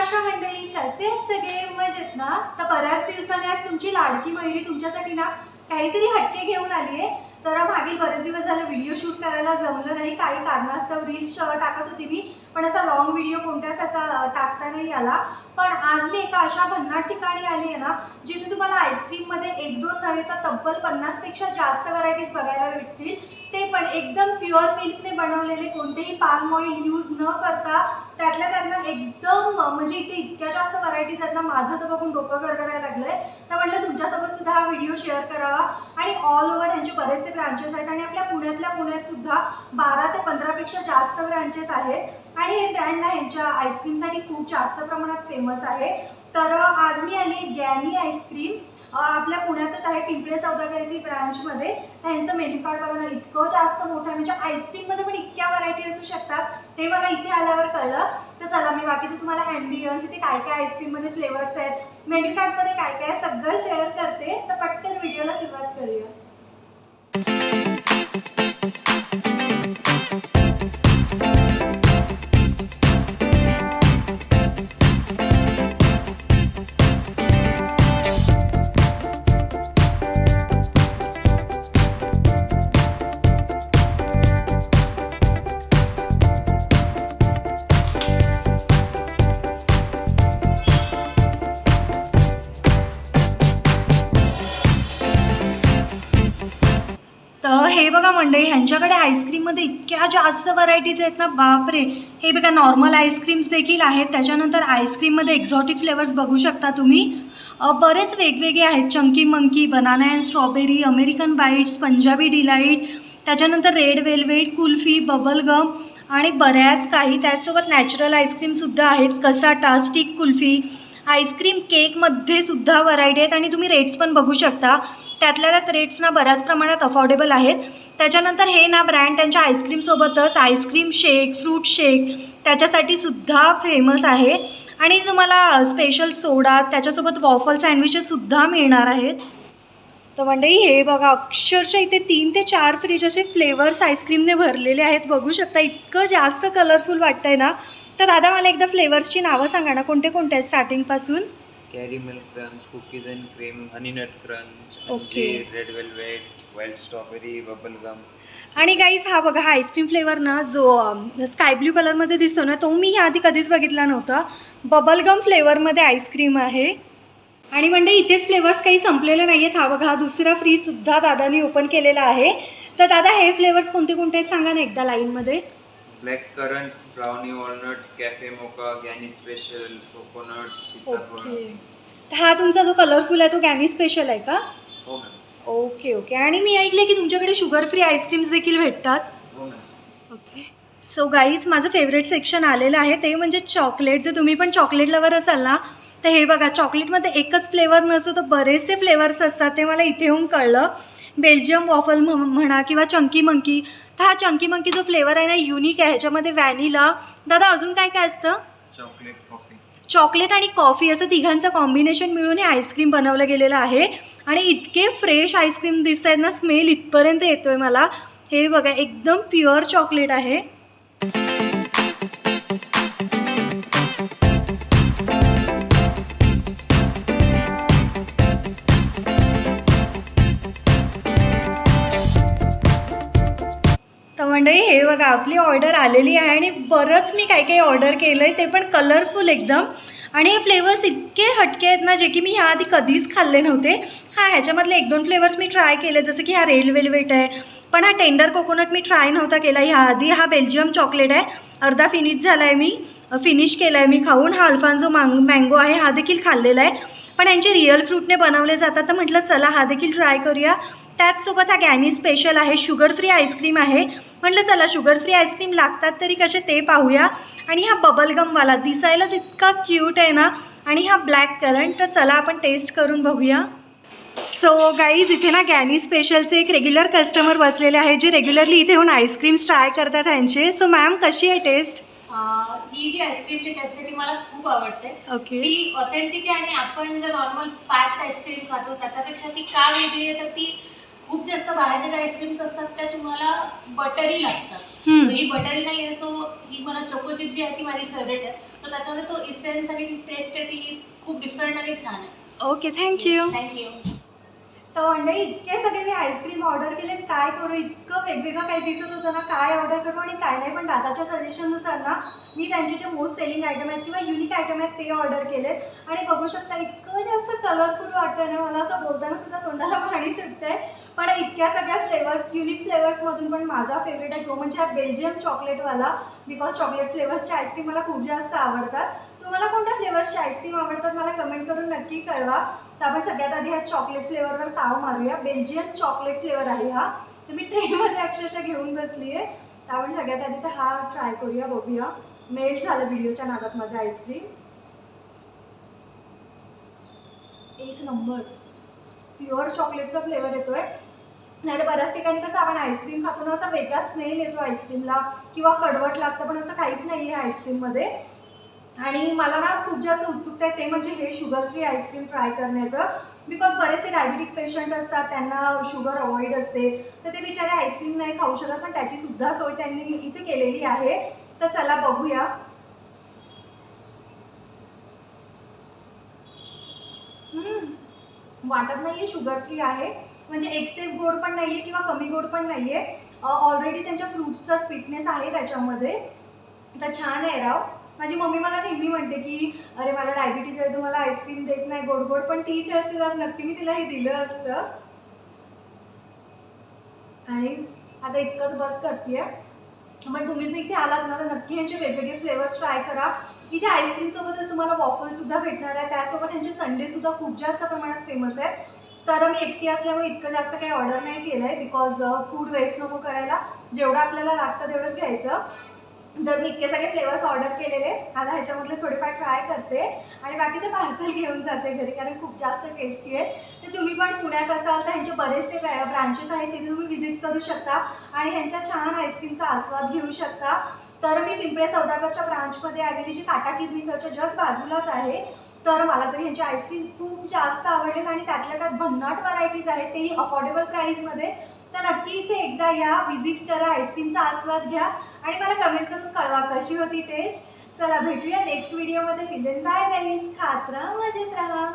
आशा मंडळी कसे आहेत सगळे? मजेत ना? तर बऱ्याच दिवसांनी आज तुमची लाडकी महिली तुमच्यासाठी ना काहीतरी हटके घेऊन आली आहे तर मागील बरेच दिवस झाले व्हिडिओ शूट करायला जमलं नाही. काही कारणास्तव रील्स टाकत होती मी. पण असा लॉंग व्हिडिओ कोणत्याच असा टाकता नाही आला. पण आज मी एका अशा भन्नाट ठिकाणी आली आहे ना जिथे तुम्हाला आईस्क्रीममध्ये एक दोन नव्हे तर तब्बल पन्नासपेक्षा जास्त व्हरायटीज बघायला भेटतील. ते पण एकदम प्युअर मिल्कने बनवलेले कोणतेही पाम ऑइल यूज न करता त्यातल्या त्यांना एकदम म्हणजे इथे इतक्या जास्त व्हरायटीज आहेत ना माझं तर बघून डोकं गरगरायला लागलंय. तर म्हटलं तुमच्यासोबत व्हिडिओ शेअर करावा आणि ऑल ओव्हर यांचे बरेचसे ब्रांचेस आहेत आणि आपल्या पुण्यातल्या पुण्यात सुद्धा बारा ते पंधरापेक्षा जास्त ब्रांचेस आहेत. आणि हे ब्रँड ना यांच्या आईस्क्रीमसाठी खूप जास्त प्रमाणात फेमस आहे. तर आज मी आले गॅनी आईस्क्रीम आपल्या पुण्यातच आहे पिंपळे सौदागर येथील ब्रांचमध्ये. त्यांचं मेन्यू कार्ड बघा इतकं जास्त मोठं आहे. म्हणजे आईस्क्रीममध्ये पण इतक्या व्हरायटी असू शकतात. हे मला इथे आल्यावर कळलं. तर चला मी बाकीचं तुम्हाला ॲम्बियन्स इथे काय काय आईस्क्रीममध्ये फ्लेवर्स आहेत मेन्यू कार्डमध्ये काय काय सगळं शेअर करते. तर पटकन व्हिडिओला सुरुवात करूया. हे बघा मंडळी ह्यांच्याकडे आईस्क्रीममध्ये इतक्या जास्त व्हरायटीज आहेत ना बापरे. हे बघा नॉर्मल आईस्क्रीम्स देखील आहेत. त्याच्यानंतर आईस्क्रीममध्ये एक्झॉटिक फ्लेवर्स बघू शकता तुम्ही. बरेच वेगवेगळे आहेत. Chunky monkey banana and strawberry American bites Punjabi delight त्याच्यानंतर red velvet kulfi bubble gum आणि बऱ्याच काही. त्याचसोबत नॅचरल आईस्क्रीमसुद्धा आहेत. Cassata stick kulfi ice cream केकमध्ये सुद्धा व्हरायटी आहेत. आणि तुम्ही रेट्स पण बघू शकता. त्यातल्या त्यात रेट्स ना बऱ्याच प्रमाणात अफोर्डेबल आहेत. त्याच्यानंतर हे ना ब्रँड त्यांच्या आईस्क्रीमसोबतच आईस्क्रीम शेक फ्रूट शेक त्याच्यासाठी सुद्धा फेमस आहे. आणि तुम्हाला स्पेशल सोडा त्याच्यासोबत वॉफल सँडविचेससुद्धा मिळणार आहेत. तर मंडळी हे बघा अक्षरशः इथे तीन ते चार फ्रीज असे फ्लेवर्स आईस्क्रीमने भरलेले आहेत. बघू शकता इतकं जास्त कलरफुल वाटतंय ना. तर दादा मला एकदा फ्लेवर्सची नावं सांगा ना कोणते कोणते आहेत स्टार्टिंगपासून carry milk crunch cookies and cream honey nut crunch Okay. Red velvet wild strawberry bubble gum आणि गाईज हा बघा हा आईस्क्रीम फ्लेवर ना जो स्काय ब्ल्यू कलरमध्ये दिसतो ना तो मी आधी कधीच बघितला नव्हता. बबलगम फ्लेवरमध्ये आईस्क्रीम आहे. आणि म्हणजे इथेच फ्लेवर्स काही संपलेले नाही आहेत हा बघा हा दुसरा फ्रीजसुद्धा दादानी ओपन केलेला आहे. तर दादा हे फ्लेवर्स कोणते कोणते आहेत? सांगा ना एकदा लाईनमध्ये blackcurrant brownie walnut cafe mocha गॅनी special coconut okay तर हा तुमचा जो कलरफुल आहे तो गॅनी स्पेशल आहे का? हो मॅम ओके ओके आणि मी ऐकले की तुमच्याकडे शुगर फ्री आईस्क्रीम्स देखील भेटतात. हो मॅम ओके सो गाईज माझं फेवरेट सेक्शन आलेलं आहे. ते म्हणजे चॉकलेट जर तुम्ही पण चॉकलेट लवर असाल ना तर हे बघा चॉकलेटमध्ये एकच फ्लेवर नसतो तर बरेचसे फ्लेवर्स असतात. ते मला इथे येऊन कळलं. बेल्जियम वॉफल म्ह म्हणा किंवा चंकी मंकी तर हा चंकी मंकी जो फ्लेवर आहे ना युनिक आहे. ह्याच्यामध्ये व्हॅनिला दादा अजून काय काय असतं? चॉकलेट कॉफी चॉकलेट आणि कॉफी असं तिघांचं कॉम्बिनेशन मिळून हे आईस्क्रीम बनवलं गेलेलं आहे. आणि इतके फ्रेश आईस्क्रीम दिसत आहेत ना स्मेल इथपर्यंत येतोय मला. हे बघा एकदम प्युअर चॉकलेट आहे. बघा आपली ऑर्डर आलेली आहे आणि बरंच मी काही काही ऑर्डर केलं आहे ते पण कलरफुल एकदम. आणि हे फ्लेवर्स इतके हटके आहेत ना जे की मी ह्याआधी कधीच खाल्ले नव्हते. हां ह्याच्यामधले एक दोन फ्लेवर्स मी ट्राय केले जसं की हा रेल वेलवेट आहे. पण हा टेंडर कोकोनट मी ट्राय नव्हता केला. ह्याआधी हा बेल्जियम चॉकलेट आहे. अर्धा फिनिश झाला आहे मी. फिनिश केला आहे मी खाऊन. हा अल्फान्झो मांग मँगो आहे हा देखील खाल्लेला आहे. पण यांचे रिअल फ्रूटने बनवले जातात. तर म्हटलं चला हा देखील ट्राय करूया. त्याचसोबत हा गॅनी स्पेशल आहे शुगर फ्री आईस्क्रीम आहे. म्हटलं चला शुगर फ्री आईस्क्रीम लागतात तरी कसे ते पाहूया. आणि हा बबलगमवाला दिसायलाच इतका क्यूट आहे ना. आणि हा ब्लॅक करंट तर चला आपण टेस्ट करून बघूया. सो गाईज इथे ना गॅनी स्पेशलचे एक रेग्युलर कस्टमर बसलेले आहेत जे रेग्युलरली इथे येऊन आईस्क्रीम्स ट्राय करतात त्यांचे सो मॅम कशी आहे टेस्ट ही जी आईस्क्रीमची टेस्ट आहे ती मला खूप आवडते. ओके ती ऑथेंटिक आहे आणि आपण जे नॉर्मल पॅक्ड आईस्क्रीम खातो त्याच्यापेक्षा ती का वेगळी आहे तर ती खूप जास्त बाहेरच्या ज्या आईस्क्रीम्स असतात त्या तुम्हाला बटरी लागतात. हम्म. ही बटरी नाही आहे सो ही मला चोको चिप जी आहे ती माझी फेवरेट आहे. तर त्याच्यामुळे तो इसेन्स आणि टेस्ट आहे ती खूप डिफरंट आणि छान आहे. ओके थँक्यू थँक्यू तर मंडळी इतके सगळे मी आईस्क्रीम ऑर्डर केले काय करू? इतकं वेगवेगळं काही दिसत होतं ना काय ऑर्डर करू आणि काय नाही. पण दादाच्या सजेशननुसार ना मी त्यांचे जे मोस्ट सेलिंग आयटम आहेत किंवा युनिक आयटम आहेत ते ऑर्डर केलेत. आणि बघू शकता इतकं जास्त कलरफुल वाटतं ना मला असं बोलताना सुद्धा तोंडाला पाणी सुटतंय. पण इतक्या सगळ्या फ्लेवर्स युनिक फ्लेवर्समधून पण माझा फेवरेट आहे तो म्हणजे हा बेल्जियम चॉकलेटवाला बिकॉज चॉकलेट फ्लेवर्सचे आईस्क्रीम मला खूप जास्त आवडतात. तुम्हाला कोणत्या फ्लेवर्सचे आईस्क्रीम आवडतात मला कमेंट करून नक्की कळवा. तर आपण सगळ्यात आधी ह्या चॉकलेट फ्लेवरवर ताव मारूया. बेल्जियन चॉकलेट फ्लेवर आहे हा. तर मी ट्रेमध्ये अक्षरशः घेऊन बसली आहे तर आपण सगळ्यात आधी तर हा ट्राय करूया बघूया. मेल्ट झालं व्हिडिओच्या नादात माझं आईस्क्रीम एक नंबर प्युअर चॉकलेटचा फ्लेवर येतोय. नाही तर बऱ्याच ठिकाणी कसं आपण आईस्क्रीम खातो ना असा वेगळा स्मेल येतो आईस्क्रीमला किंवा कडवट लागतं पण असं काहीच नाही आहे आईस्क्रीममध्ये आणि मला ना खूप जास्त उत्सुकता आहे ते म्हणजे हे sugar free ice cream try करण्याचं. बिकॉज बरेचसे डायबिटिक पेशंट असतात त्यांना शुगर अवॉइड असते. तर ते बिचारे आईस्क्रीम नाही खाऊ शकत पण त्याची सुद्धा सोय त्यांनी इथे केलेली आहे. तर चला बघूया. वाटत वाटत आहे शुगर फ्री आहे. म्हणजे एक्सेस गोड पण नाही आहे किंवा कमी गोड पण नाही आहे ऑलरेडी त्यांच्या फ्रुट्सचा स्वीटनेस आहे त्याच्यामध्ये. तर छान आहे राव. माझी मम्मी मला नेहमी म्हणते की अरे मला डायबिटीज आहे तू मला आईस्क्रीम देत नाही गोड गोड पण ती इथे असते आज नक्की मी तिला हे दिलं असतं. आणि आता इतकंच बस करते पण तुम्ही जर इथे आलात ना तर नक्की यांचे वेगवेगळे फ्लेवर्स ट्राय करा. इथे आईस्क्रीमसोबतच तुम्हाला वॉफल सुद्धा भेटणार आहे. त्यासोबत यांचे संडे सुद्धा खूप जास्त प्रमाणात फेमस आहे तर मी एकटी असल्यामुळे इतकं जास्त काही ऑर्डर नाही केलं आहे बिकॉज फूड वेस्ट नको करायला. जेवढं आपल्याला लागतं तेवढंच घ्यायचं. तर मी इतके सगळे फ्लेवर्स ऑर्डर केलेले. आता ह्याच्यामधले थोडेफार ट्राय करते. आणि बाकीचे पार्सल घेऊन जाते घरी कारण खूप जास्त टेस्टी आहेत. तर तुम्ही पण पुण्यात असाल तर ह्यांचे बरेचसे ब्रांचेस आहेत तिथे तुम्ही व्हिजिट करू शकता. आणि ह्यांच्या छान आईस्क्रीमचा आस्वाद घेऊ शकता. तर मी पिंपळे सौदागरच्या ब्रांचमध्ये आलेली जी काटा किरमिसरच्या जस्ट बाजूलाच आहे. तर मला तरी ह्यांची आईस्क्रीम खूप जास्त आवडलेत. आणि त्यातल्या त्यात भन्नाट व्हरायटीज आहेत. तेही अफोर्डेबल प्राईसमध्ये तर नक्की इथे एकदा या व्हिजिट करा आईस्क्रीमचा आस्वाद घ्या आणि मला कमेंट करून कळवा कशी होती टेस्ट चला भेटूया नेक्स्ट व्हिडिओमध्ये टिल बाय गाईज खात राहा मजेत राहा.